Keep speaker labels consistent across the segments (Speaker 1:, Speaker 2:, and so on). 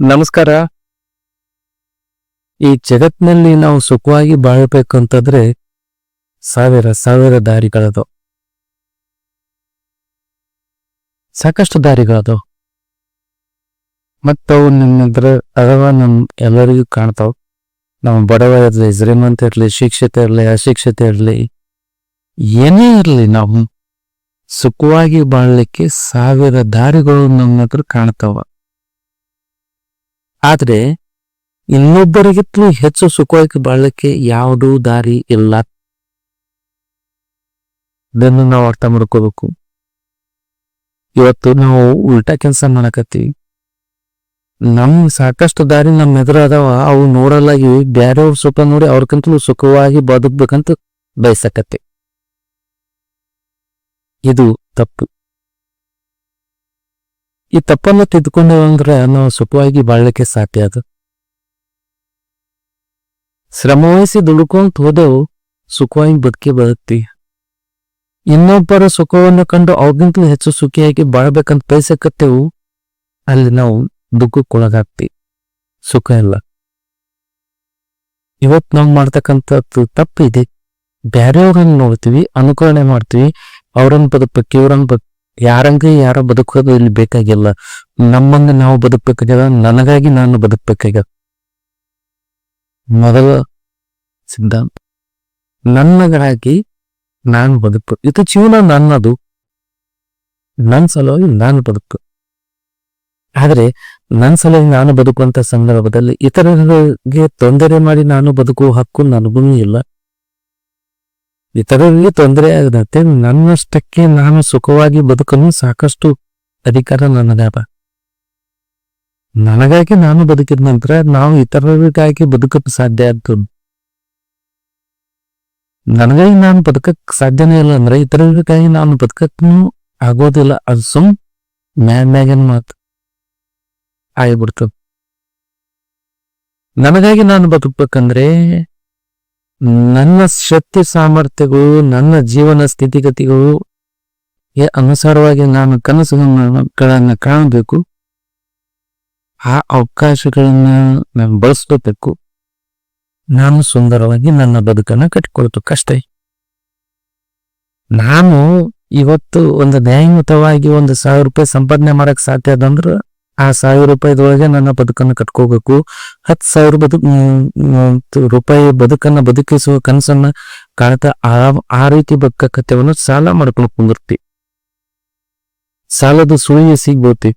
Speaker 1: ನಮಸ್ಕಾರ. ಈ ಜಗತ್ನಲ್ಲಿ ನಾವು ಸುಖವಾಗಿ ಬಾಳಬೇಕಂತಂದ್ರೆ ಸಾವಿರ ಸಾವಿರ ದಾರಿಗಳದು. ಸಾಕಷ್ಟು ದಾರಿಗಳದು. ಮತ್ತವು ನಿನ್ನದ್ರ ಅಥವಾ ನಮ್ ಎಲ್ಲರಿಗೂ ಕಾಣ್ತಾವ್. ನಮ್ಮ ಬಡವ ಇರಲಿ ಶ್ರೀಮಂತ ಇರಲಿ ಶಿಕ್ಷಿತ ಇರಲಿ ಅಶಿಕ್ಷತೆ ಇರಲಿ, ಏನೇ ಇರಲಿ ನಾವು ಸುಖವಾಗಿ ಬಾಳ್ಲಿಕ್ಕೆ ಸಾವಿರ ದಾರಿಗಳು ನಮ್ಮ ಹತ್ರ ಕಾಣ್ತಾವ. ಆದ್ರೆ ಇನ್ನೊಬ್ಬರಿಗಿಂತಲೂ ಹೆಚ್ಚು ಸುಖವಾಗಿ ಬಾಳಕ್ಕೆ ಯಾವುದೂ ದಾರಿ ಇಲ್ಲ. ಇದನ್ನು ನಾವು ಅರ್ಥ ಮಾಡ್ಕೋಬೇಕು. ಇವತ್ತು ನಾವು ಉಲ್ಟಾ ಕೆಲಸ ಮಾಡಕತ್ತೀವಿ. ನಮ್ ಸಾಕಷ್ಟು ದಾರಿ ನಮ್ಮ ಎದುರು ಅದಾವ, ಅವು ನೋಡಲಾಗಿ ಬ್ಯಾರೆಯವ್ರ ಸುಖ ನೋಡಿ ಅವ್ರಕ್ಕಿಂತಲೂ ಸುಖವಾಗಿ ಬದುಕ್ಬೇಕಂತ ಬಯಸಕತ್ತೆ ಇದು ತಪ್ಪು. ಈ ತಪ್ಪನ್ನು ತಿದ್ದುಕೊಂಡೇವಂದ್ರೆ ನಾವು ಸುಖವಾಗಿ ಬಾಳಲಿಕ್ಕೆ ಸಾಧ್ಯ ಅದು. ಶ್ರಮವಹಿಸಿ ದುಡ್ಕೊಂತ ಹೋದೆವು, ಸುಖವಾಗಿ ಬದುಕಿ ಬದುಕ್ತಿ. ಇನ್ನೊಬ್ಬರ ಸುಖವನ್ನು ಕಂಡು ಅವ್ರಿಗಿಂತಲೂ ಹೆಚ್ಚು ಸುಖಿಯಾಗಿ ಬಾಳ್ಬೇಕಂತ ಬಯಸಕತ್ತೇವು ಅಲ್ಲಿ ನಾವು ದುಃಖಕ್ಕೊಳಗಾಗ್ತಿ. ಸುಖ ಇಲ್ಲ. ಇವತ್ತು ನಾವು ಮಾಡ್ತಕ್ಕಂಥದ್ದು ತಪ್ಪಿದೆ. ಬ್ಯಾರೆಯವ್ರನ್ನ ನೋಡ್ತೀವಿ, ಅನುಕರಣೆ ಮಾಡ್ತೀವಿ, ಅವ್ರನ್ನ ಬದುಕ್ಬೇಕು, ಇವ್ರನ್ನ ಬದುಕ್ ಯಾರಂಗೆ ಯಾರ ಬದುಕೋದು ಇಲ್ಲಿ ಬೇಕಾಗಿಲ್ಲ. ನಮ್ಮಂಗ ನಾವು ಬದುಕಬೇಕಾಗ್ಯದ, ನನಗಾಗಿ ನಾನು ಬದುಕ್ಬೇಕಾಗ್ಯದ. ಮೊದಲ ಸಿದ್ಧಾಂತ, ನನ್ನಗಳಾಗಿ ನಾನು ಬದುಕು, ಇದು ಜೀವನ ನನ್ನದು. ನನ್ನ ಸಲುವಾಗಿ ನಾನು ಬದುಕು. ಆದ್ರೆ, ನನ್ನ ಸಲುವಾಗಿ ನಾನು ಬದುಕುವಂತ ಸಂದರ್ಭದಲ್ಲಿ ಇತರರಿಗೆ ತೊಂದರೆ ಮಾಡಿ ನಾನು ಬದುಕುವ ಹಕ್ಕು ನನಗೂ ಇಲ್ಲ. ಇತರರಿಗೆ ತೊಂದರೆ ಆಗದಂತೆ ನನ್ನಷ್ಟಕ್ಕೆ ನಾನು ಸುಖವಾಗಿ ಬದುಕಲು ಸಾಕಷ್ಟು ಅಧಿಕಾರ ನನ್ನದಾದ ನನಗಾಗಿ ನಾನು ಬದುಕಿದ ನಂತರ ನಾವು ಇತರರಿಗಾಗಿ ಬದುಕಕ್ಕೆ ಸಾಧ್ಯ ಆಗ್ತದೆ ನನಗಾಗಿ ನಾನು ಬದುಕಕ್ ಸಾಧ್ಯನೇ ಇಲ್ಲ ಅಂದ್ರೆ ಇತರರಿಗಾಗಿ ನಾನು ಬದುಕಕ್ಕೂ ಆಗೋದಿಲ್ಲ. ಅದು ಸುಮ್ ಮ್ಯಾಗನ್ ಮಾತು ಆಗಿಬಿಡ್ತು. ನನಗಾಗಿ ನಾನು ಬದುಕ್ಬೇಕಂದ್ರೆ ನನ್ನ ಶಕ್ತಿ ಸಾಮರ್ಥ್ಯಗಳು, ನನ್ನ ಜೀವನ ಸ್ಥಿತಿಗತಿಗಳು ಅನುಸಾರವಾಗಿ ನಾನು ಕನಸುಗಳನ್ನು ಕಾಣಬೇಕು. ಆ ಅವಕಾಶಗಳನ್ನ ನಾನು ಬಳಸ್ಕೋಬೇಕು ನಾನು ಸುಂದರವಾಗಿ ನನ್ನ ಬದುಕನ್ನ ಕಟ್ಟಿಕೊಳ್ತು ಕಷ್ಟ ನಾನು ಇವತ್ತು ಒಂದು ನ್ಯಾಯಯುತವಾಗಿ ಒಂದು ಸಾವಿರ ರೂಪಾಯಿ ಸಂಪಾದನೆ ಮಾಡಕ್ ಸಾಧ್ಯ ಅದಂದ್ರ ಆ ಸಾವಿರ ರೂಪಾಯಿದೊಳಗೆ ನನ್ನ ಬದುಕನ್ನು ಕಟ್ಕೋಬೇಕು. ಹತ್ತು ಸಾವಿರ ಬದುಕು ರೂಪಾಯಿ ಬದುಕನ್ನ ಬದುಕಿಸುವ ಕನಸನ್ನ ಕಾಣ್ತಾ ಆ ಆ ರೀತಿ ಬದುಕಕತ್ತೆವನ್ನು ಸಾಲ ಮಾಡ್ಕೊಂಡು ಕುಂದಿರ್ತಿ. ಸಾಲದ ಸುಳಿಯ ಸಿಗ್ಬೋತಿ.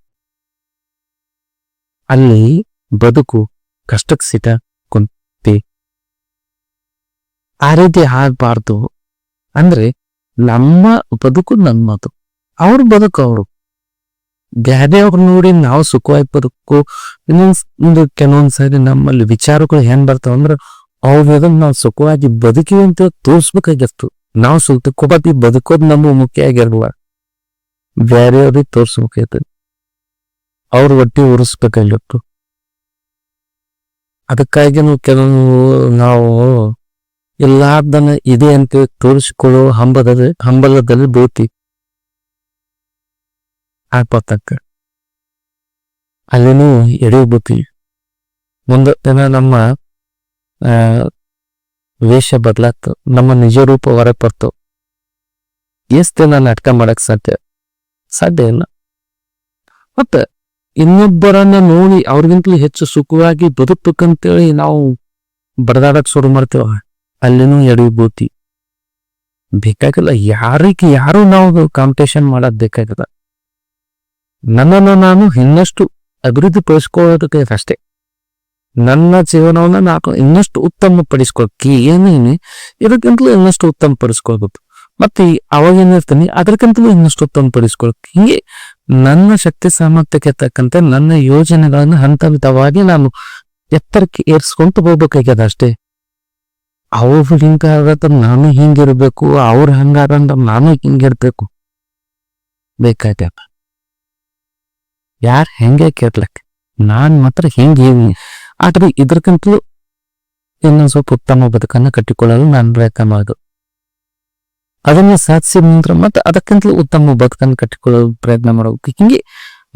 Speaker 1: ಅಲ್ಲಿ ಬದುಕು ಕಷ್ಟಕ್ಕೆ ಸಿಟ ಕುಂತಿ. ಆ ರೀತಿ ಆಗ್ಬಾರ್ದು. ಅಂದ್ರೆ ನಮ್ಮ ಬದುಕು ನಮ್ಮದು ಅವ್ರ ಬದುಕು ಅವರು. ಬ್ಯಾರೆಯವ್ರ ನೋಡಿ ನಾವು ಸುಖವಾಗಿ ಬದುಕು ಇನ್ನೊಂದು ಕೆಲವೊಂದ್ ಸಾರಿ ನಮ್ಮಲ್ಲಿ ವಿಚಾರಗಳು ಹೆಂಗ್ ಬರ್ತಾವ ಅಂದ್ರ, ಅವ್ರ ನಾವು ಸುಖವಾಗಿ ಬದುಕಿವಿ ಅಂತ ತೋರ್ಸ್ಬೇಕಾಗಿತ್ತು. ನಾವು ಸುಖವಾಗಿ ಬದುಕೋದು ನಮ್ಮ ಮುಖ್ಯ ಆಗಿರ್ವ ಬ್ಯಾರೆಯವ್ರಿಗೆ ತೋರ್ಸ್ಬೇಕಾಯ್ತು. ಅವ್ರ ಒಟ್ಟಿ ಉರಿಸ್ಬೇಕಾಗಿತ್ತು. ಅದಕ್ಕಾಗಿ ನಾವು ಕೆಲವು ನಾವು ಎಲ್ಲಾರ್ದನ್ನ ಇದೆ ಅಂತ ತೋರಿಸಿಕೊಳ್ಳೋ ಹಂಬದಲ್ಲಿ ಹಂಬಲದಲ್ಲಿ ಬೀಳ್ತಿ ಆಗ್ಬತ್ತಕ್ಕ ಅಲ್ಲಿನೂ ಎಡೆ ಬೀಳ್ತೀವಿ ಮುಂದೆ ದಿನ ನಮ್ಮ ವೇಷ ಬದಲಾಗ್ತು. ನಮ್ಮ ನಿಜ ರೂಪ ಹೊರಗೆ ಬರ್ತು. ಎಷ್ಟು ದಿನ ನಾಟಕ ಮಾಡಕ್ ಸಾಧ್ಯ? ಸಾಧ್ಯ ಇಲ್ಲ. ಮತ್ತೆ ಇನ್ನೊಬ್ಬರನ್ನ ನೋಡಿ ಅವ್ರಿಗಿಂತಲೂ ಹೆಚ್ಚು ಸುಖವಾಗಿ ಬದುಕ್ಬೇಕಂತೇಳಿ ನಾವು ಬಡದಾಡಕ್ ಶುರು ಮಾಡ್ತೇವ. ಅಲ್ಲಿನೂ ಎಡವಿ ಬೂತಿ ಬೇಕಾಗಿಲ್ಲ, ಯಾರಿಗೆ ಯಾರು ನಾವು ಕಾಂಪಿಟೇಷನ್ ಮಾಡೋದ್ ಬೇಕಾಗಿಲ್ಲ. ನನ್ನನ್ನು ನಾನು ಇನ್ನಷ್ಟು ಅಭಿವೃದ್ಧಿ ಪಡಿಸ್ಕೊಳ್ಳೋದಕ್ಕೆ ಅಷ್ಟೇ ನನ್ನ ಜೀವನವನ್ನ ನಾನು ಇನ್ನಷ್ಟು ಉತ್ತಮ ಪಡಿಸ್ಕೊಳಕ್ಕೆ ಏನೇನೆ ಇದಕ್ಕಿಂತಲೂ ಇನ್ನಷ್ಟು ಉತ್ತಮ ಪಡಿಸ್ಕೊಳ್ಬೇಕು ಮತ್ತೆ ಅವಾಗ ಏನಿರ್ತೀನಿ ಅದಕ್ಕಿಂತಲೂ ಇನ್ನಷ್ಟು ಉತ್ತಮ ಪಡಿಸ್ಕೊಳಕ್ಕೆ ಹೀಗೆ ನನ್ನ ಶಕ್ತಿ ಸಾಮರ್ಥ್ಯಕ್ಕೆ ತಕ್ಕಂತೆ ನನ್ನ ಯೋಜನೆಗಳನ್ನು ಹಂತ ನಾನು ಎತ್ತರಕ್ಕೆ ಏರ್ಸ್ಕೊಂತ ಹೋಗ್ಬೇಕಾಗ್ಯದ ಅಷ್ಟೇ. ಅವ್ರು ಹಿಂಗಾದ ನಾನು ಹಿಂಗಿರ್ಬೇಕು, ಅವ್ರು ಹಂಗಾದಂತ ನಾನು ಹಿಂಗಿರ್ಬೇಕು. ಬೇಕಾಗ್ಯದ. ಯಾರ್ ಹೆಂಗೆ ಕೇರ್ಲಕ್? ನಾನ್ ಮಾತ್ರ ಹಿಂಗೆ ಆದ್ರೆ ಇದ್ರಕ್ಕಿಂತಲೂ ಇನ್ನೊಂದು ಸ್ವಲ್ಪ ಉತ್ತಮ ಬದುಕನ್ನ ಕಟ್ಟಿಕೊಳ್ಳಲು ನಾನು ಪ್ರಯತ್ನ ಮಾಡೋದು. ಅದನ್ನ ಸಾಧಿಸಿದ ನಂತರ ಮತ್ತೆ ಅದಕ್ಕಿಂತಲೂ ಉತ್ತಮ ಬದುಕನ್ನು ಕಟ್ಟಿಕೊಳ್ಳಲು ಪ್ರಯತ್ನ ಮಾಡಬೇಕು ಹಿಂಗೆ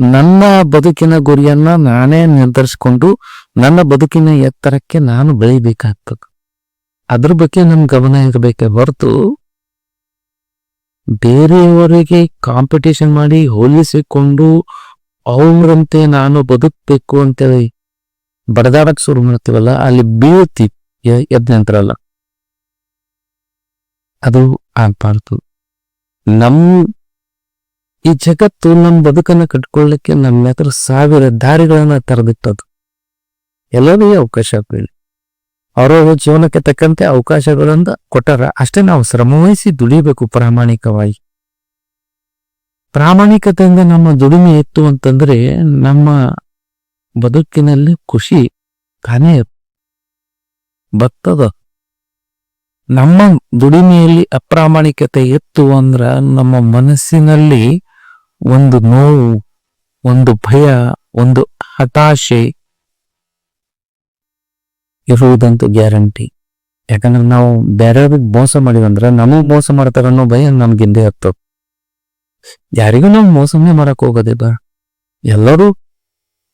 Speaker 1: ನನ್ನ ಬದುಕಿನ ಗುರಿಯನ್ನ ನಾನೇ ನಿರ್ಧರಿಸಿಕೊಂಡು ನನ್ನ ಬದುಕಿನ ಎತ್ತರಕ್ಕೆ ನಾನು ಬೆಳಿಬೇಕಾಗ್ತದೆ ಅದ್ರ ಬಗ್ಗೆ ನಮ್ ಗಮನ ಇರಬೇಕೆ ಹೊರತು ಬೇರೆಯವರಿಗೆ ಕಾಂಪಿಟೇಷನ್ ಮಾಡಿ ಹೋಲಿಸಿಕೊಂಡು ಅವರಂತೆ ನಾನು ಬದುಕಬೇಕು ಅಂತೇಳಿ ಬಡದಾಡಕ್ ಶುರು ಮಾಡ್ತೀವಲ್ಲ, ಅಲ್ಲಿ ಬೀಳ್ತಿ ಎದ್ ನಿಂತ್ರಲ್ಲ ಅದು ಆಗ್ಬಾರ್ದು. ನಮ್ ಈ ಜಗತ್ತು ನಮ್ಮ ಬದುಕನ್ನ ಕಟ್ಕೊಳ್ಳಿಕ್ಕೆ ನಮ್ಮ ಹತ್ರ ಸಾವಿರ ದಾರಿಗಳನ್ನ ತೆರೆದಿಟ್ಟದು ಎಲ್ಲರಿಗೂ ಅವಕಾಶ ಬೇಡಿ ಅವರವರ ಜೀವನಕ್ಕೆ ತಕ್ಕಂತೆ ಅವಕಾಶಗಳನ್ನ ಕೊಟ್ಟಾರ ಅಷ್ಟೇ ನಾವು ಶ್ರಮವಹಿಸಿ ದುಡಿಬೇಕು ಪ್ರಾಮಾಣಿಕವಾಗಿ. ಪ್ರಾಮಾಣಿಕತೆಯಿಂದ ನಮ್ಮ ದುಡಿಮೆ ಇತ್ತು ಅಂತಂದ್ರೆ ನಮ್ಮ ಬದುಕಿನಲ್ಲಿ ಖುಷಿ ತಾನೇ ಬತ್ತದ. ನಮ್ಮ ದುಡಿಮೆಯಲ್ಲಿ ಅಪ್ರಾಮಾಣಿಕತೆ ಇತ್ತು ಅಂದ್ರ ನಮ್ಮ ಮನಸ್ಸಿನಲ್ಲಿ ಒಂದು ನೋವು, ಒಂದು ಭಯ, ಒಂದು ಹತಾಶೆ ಇರುವುದಂತೂ ಗ್ಯಾರಂಟಿ. ಯಾಕಂದ್ರೆ ನಾವು ಬೇರೆಯವ್ರಿಗೆ ಮೋಸ ಮಾಡಿವಂದ್ರೆ ನಮಗ್ ಮೋಸ ಮಾಡ್ತಾರನ್ನೋ ಭಯ ನಮ್ಗಿಂದೆ ಹತ್ತದ. ಯಾರಿಗೂ ನಾವು ಮೋಸನೇ ಮಾಡಕ್ ಬಾ ಎಲ್ಲರೂ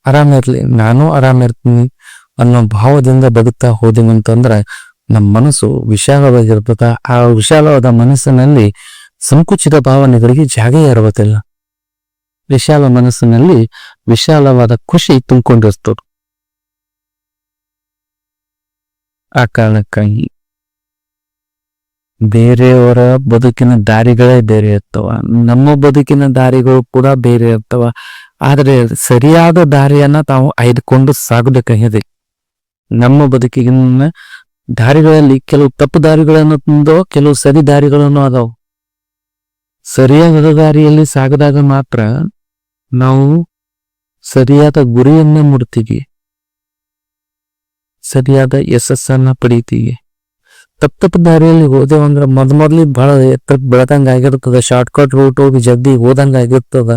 Speaker 1: ಆರಾಮಿರ್ಲಿ ನಾನು ಆರಾಮಿರ್ತೀನಿ ಅನ್ನೋ ಭಾವದಿಂದ ಬದುಕ್ತಾ ಹೋದಿವಿ ಅಂತಂದ್ರೆ ನಮ್ಮ ಮನಸ್ಸು ವಿಶಾಲವಾಗಿರ್ತದ. ಆ ವಿಶಾಲವಾದ ಮನಸ್ಸಿನಲ್ಲಿ ಸಂಕುಚಿತ ಭಾವನೆಗಳಿಗೆ ಜಾಗ ಇರುವುದಿಲ್ಲ. ವಿಶಾಲ ಮನಸ್ಸಿನಲ್ಲಿ ವಿಶಾಲವಾದ ಖುಷಿ ತುಂಬಿಕೊಂಡಿರ್ತದ. ಆ ಕಾರಣಕ್ಕಾಗಿ ಬೇರೆಯವರ ಬದುಕಿನ ದಾರಿಗಳೇ ಬೇರೆ ಇರ್ತವ. ನಮ್ಮ ಬದುಕಿನ ದಾರಿಗಳು ಕೂಡ ಬೇರೆ ಇರ್ತವ. ಆದರೆ ಸರಿಯಾದ ದಾರಿಯನ್ನ ತಾವು ಆಯ್ದುಕೊಂಡು ಸಾಗಬೇಕಾಗಿದೆ ನಮ್ಮ ಬದುಕಿನ ದಾರಿಗಳಲ್ಲಿ ಕೆಲವು ತಪ್ಪು ದಾರಿಗಳನ್ನು ತಂದೋ, ಕೆಲವು ಸರಿ ದಾರಿಗಳನ್ನು ಅದಾವು ಸರಿಯಾದ ದಾರಿಯಲ್ಲಿ ಸಾಗದಾಗ ಮಾತ್ರ ನಾವು ಸರಿಯಾದ ಗುರಿಯನ್ನ ಮುಡ್ತೀವಿ ಸರಿಯಾದ ಯಶಸ್ಸನ್ನ ಪಡಿತೀವಿ. ತಪ್ಪ ತಪ್ಪ ದಾರಿಯಲ್ಲಿ ಹೋದೆವು ಅಂದ್ರೆ ಮೊದ್ ಮೊದ್ಲಿ ಬಹಳ ಎತ್ತರಕ್ಕೆ ಬೆಳದಂಗ ಆಗಿರ್ತದ ಶಾರ್ಟ್ ಕಟ್ ರೂಟ್ ಹೋಗಿ ಜಲ್ದಿ ಹೋದಂಗ ಆಗಿರ್ತದ.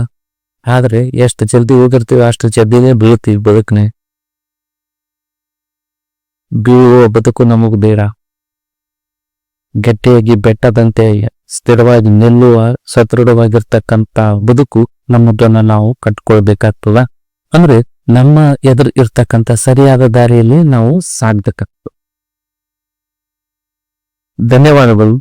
Speaker 1: ಆದ್ರೆ ಎಷ್ಟು ಜಲ್ದಿ ಹೋಗಿರ್ತೀವಿ, ಅಷ್ಟು ಜಲ್ದಿನೇ ಬೀಳ್ತೀವಿ ಬದುಕನೆ. ಬೀಳುವ ಬದುಕು ನಮಗ್ ಬೇಡ. ಗಟ್ಟಿಯಾಗಿ ಬೆಟ್ಟದಂತೆ ಸ್ಥಿರವಾಗಿ ನಿಲ್ಲುವ ಸದೃಢವಾಗಿರ್ತಕ್ಕಂತ ಬದುಕು ನಮ್ಮದನ್ನ ನಾವು ಕಟ್ಕೊಳ್ಬೇಕಾಗ್ತದ. ಅಂದ್ರೆ ನಮ್ಮ ಎದುರು ಇರ್ತಕ್ಕಂಥ ಸರಿಯಾದ ದಾರಿಯಲ್ಲಿ ನಾವು ಸಾಗ್ಬೇಕಾಗ್ತದೆ. ಧನ್ಯವಾದಗಳು